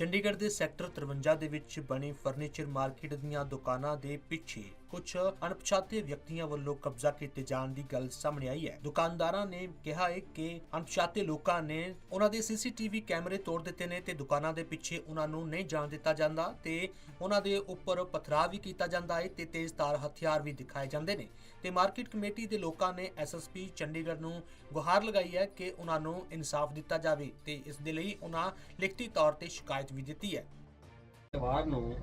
ਚੰਡੀਗੜ੍ਹ ਦੇ ਸੈਕਟਰ 53 ਦੇ ਵਿੱਚ ਬਣੀ ਫਰਨੀਚਰ ਮਾਰਕੀਟ ਦੀਆਂ ਦੁਕਾਨਾਂ ਦੇ ਪਿੱਛੇ ਕੁਝ ਅਣਪਛਾਤੇ ਵਿਅਕਤੀਆਂ ਵੱਲੋਂ ਕਬਜ਼ਾ ਕੀਤੇ ਜਾਣ ਦੀ ਗੱਲ ਸਾਹਮਣੇ ਆਈ ਹੈ। ਦੁਕਾਨਦਾਰਾਂ ਨੇ ਕਿਹਾ ਹੈ ਕਿ ਅਣਪਛਾਤੇ ਲੋਕਾਂ ਨੇ ਉਹਨਾਂ ਦੇ ਸੀਸੀਟੀਵੀ ਕੈਮਰੇ ਤੋੜ ਦਿੱਤੇ ਨੇ ਤੇ ਦੁਕਾਨਾਂ ਦੇ ਪਿੱਛੇ ਉਹਨਾਂ ਨੂੰ ਨਹੀਂ ਜਾਣ ਦਿੱਤਾ ਜਾਂਦਾ ਤੇ ਉਹਨਾਂ ਦੇ ਉੱਪਰ ਪਥਰਾਅ ਵੀ ਕੀਤਾ ਜਾਂਦਾ ਹੈ ਤੇ ਤੇਜ਼ਧਾਰ ਹਥਿਆਰ ਵੀ ਦਿਖਾਏ ਜਾਂਦੇ ਨੇ। ਤੇ ਮਾਰਕੀਟ ਕਮੇਟੀ ਦੇ ਲੋਕਾਂ ਨੇ ਐਸਐਸਪੀ ਚੰਡੀਗੜ੍ਹ ਨੂੰ ਗੁਹਾਰ ਲਗਾਈ ਹੈ ਕਿ ਉਹਨਾਂ ਨੂੰ ਇਨਸਾਫ ਦਿੱਤਾ ਜਾਵੇ ਤੇ ਇਸ ਦੇ ਲਈ ਉਹਨਾਂ ਲਿਖਤੀ ਤੌਰ ਤੇ ਸ਼ਿਕਾਇਤ ਵੀ ਦਿੱਤੀ ਹੈ। ਐਤਵਾਰ ਨੂੰ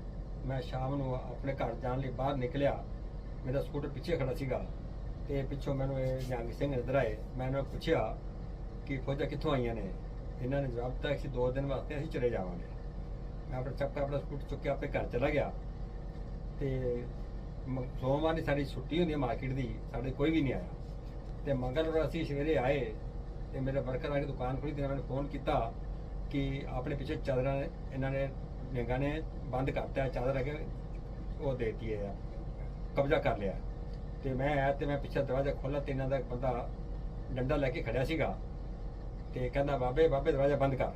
ਮੈਂ ਸ਼ਾਮ ਨੂੰ ਆਪਣੇ ਘਰ ਜਾਣ ਲਈ ਬਾਹਰ ਨਿਕਲਿਆ। ਮੇਰਾ ਸਕੂਟਰ ਪਿੱਛੇ ਖੜਾ ਸੀਗਾ ਤੇ ਪਿੱਛੋਂ ਮੈਨੂੰ ਇਹ ਨਿਹੰਗ ਸਿੰਘ ਨਜ਼ਰ ਆਏ। ਮੈਂ ਉਹਨਾਂ ਨੂੰ ਪੁੱਛਿਆ ਕਿ ਫੌਜਾਂ ਕਿੱਥੋਂ ਆਈਆਂ ਨੇ? ਇਹਨਾਂ ਨੇ ਜਵਾਬ ਦਿੱਤਾ ਕਿ ਦੋ ਦਿਨ ਵਾਸਤੇ ਅਸੀਂ ਚਲੇ ਜਾਵਾਂਗੇ। ਮੈਂ ਆਪਣਾ ਚੱਕਾ ਆਪਣਾ ਸਕੂਟਰ ਚੁੱਕ ਕੇ ਆਪਣੇ ਘਰ ਚਲਾ ਗਿਆ। ਤੇ ਮ- ਸੋਮਵਾਰ ਦੀ ਸਾਡੀ ਛੁੱਟੀ ਹੁੰਦੀ ਹੈ ਮਾਰਕੀਟ ਦੀ, ਸਾਡੇ ਕੋਈ ਵੀ ਨਹੀਂ ਆਇਆ। ਤੇ ਮੰਗਲਵਾਰ ਅਸੀਂ ਸਵੇਰੇ ਆਏ ਤੇ ਮੇਰੇ ਵਰਕਰ ਆ ਕੇ ਦੁਕਾਨ ਖੋਲੀ ਤੇ ਇਹਨਾਂ ਨੇ ਫੋਨ ਕੀਤਾ ਕਿ ਆਪਣੇ ਪਿੱਛੇ ਚਾਦਰਾਂ ਇਹਨਾਂ ਨੇ ਨਿਹੰਗਾਂ ਨੇ ਬੰਦ ਕਰਤਾ ਹੈ, ਚਾਦਰ ਕੇ ਉਹ ਦੇਤੀ ਹੈ ਕਬਜ਼ਾ ਕਰ ਲਿਆ। ਤੇ ਮੈਂ ਆਇਆ ਤੇ ਮੈਂ ਪਿੱਛੇ ਦਰਵਾਜ਼ਾ ਖੋਲ੍ਹਾ ਤੇ ਇਹਨਾਂ ਦਾ ਇੱਕ ਬੰਦਾ ਡੰਡਾ ਲੈ ਕੇ ਖੜਿਆ ਸੀਗਾ ਤੇ ਕਹਿੰਦਾ ਬਾਬੇ ਬਾਬੇ ਦਰਵਾਜ਼ਾ ਬੰਦ ਕਰ।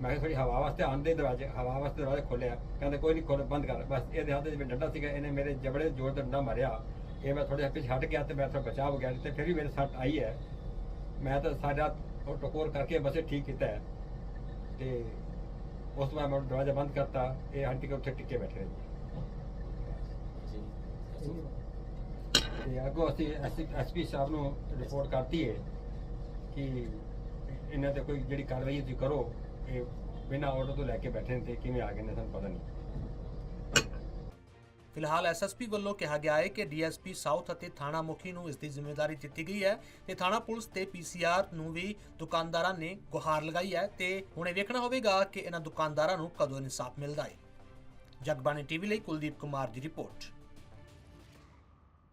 ਮੈਂ ਕਿਹਾ ਥੋੜੀ ਹਵਾ ਵਾਸਤੇ ਆਂਦੇ ਦਰਵਾਜ਼ੇ ਹਵਾ ਵਾਸਤੇ ਦਰਵਾਜ਼ਾ ਖੋਲਿਆ ਕਹਿੰਦਾ ਕੋਈ ਨਹੀਂ ਖੋਲ ਬੰਦ ਕਰ। ਬਸ ਇਹਦੇ ਹੱਥ 'ਚ ਵੀ ਡੰਡਾ ਸੀਗਾ ਇਹਨੇ ਮੇਰੇ ਜਬੜੇ ਜ਼ੋਰ ਦਾ ਡੰਡਾ ਮਾਰਿਆ। ਇਹ ਮੈਂ ਥੋੜੇ ਪਿੱਛੇ ਹਟ ਗਿਆ ਤੇ ਮੈਂ ਥੋੜਾ ਬਚਾਅ ਹੋ ਗਿਆ ਤੇ ਫਿਰ ਵੀ ਮੇਰੇ ਸੱਟ ਆਈ ਹੈ। ਮੈਂ ਤਾਂ ਸਾਡਾ ਉਹ ਟਕੋਰ ਕਰਕੇ ਬਸੇ ਠੀਕ ਕੀਤਾ ਹੈ। ਤੇ ਉਸ ਤੋਂ ਬਾਅਦ ਮੈਂ ਦਰਵਾਜ਼ਾ ਬੰਦ ਕਰਤਾ, ਇਹ ਆਂਟੀ ਕੇ ਉੱਥੇ ਟਿੱਕੇ ਬੈਠੇ ਰਹੇ ਤੇ ਅੱਗੋਂ ਅਸੀਂ ਐਸਪੀ ਸਾਹਿਬ ਨੂੰ ਰਿਪੋਰਟ ਕਰਤੀ ਹੈ ਕਿ ਇਹਨਾਂ ਤੇ ਕੋਈ ਜਿਹੜੀ ਕਾਰਵਾਈ ਤੁਸੀਂ ਕਰੋ, ਇਹ ਬਿਨਾਂ ਆਰਡਰ ਤੋਂ ਲੈ ਕੇ ਬੈਠੇ ਨੇ ਤੇ ਕਿਵੇਂ ਆ ਗਏ ਨੇ ਸਾਨੂੰ ਪਤਾ ਨਹੀਂ। ਫਿਲਹਾਲ ਐਸਐਸਪੀ ਵੱਲੋਂ ਕਿਹਾ ਗਿਆ ਹੈ ਕਿ ਡੀਐਸਪੀ ਸਾਊਥ ਅਤੇ ਥਾਣਾ ਮੁਖੀ ਨੂੰ ਇਸ ਦੀ ਜ਼ਿੰਮੇਵਾਰੀ ਦਿੱਤੀ ਗਈ ਹੈ ਤੇ ਥਾਣਾ ਪੁਲਿਸ ਤੇ ਪੀਸੀਆਰ ਨੂੰ ਵੀ ਦੁਕਾਨਦਾਰਾਂ ਨੇ ਗੁਹਾਰ ਲਗਾਈ ਹੈ ਤੇ ਹੁਣ ਇਹ ਵੇਖਣਾ ਹੋਵੇਗਾ ਕਿ ਇਹਨਾਂ ਦੁਕਾਨਦਾਰਾਂ ਨੂੰ ਕਦੋਂ ਇਨਸਾਫ ਮਿਲਦਾ ਹੈ। ਜਗਬਾਣੀ ਟੀਵੀ ਲਈ ਕੁਲਦੀਪ ਕੁਮਾਰ ਦੀ ਰਿਪੋਰਟ।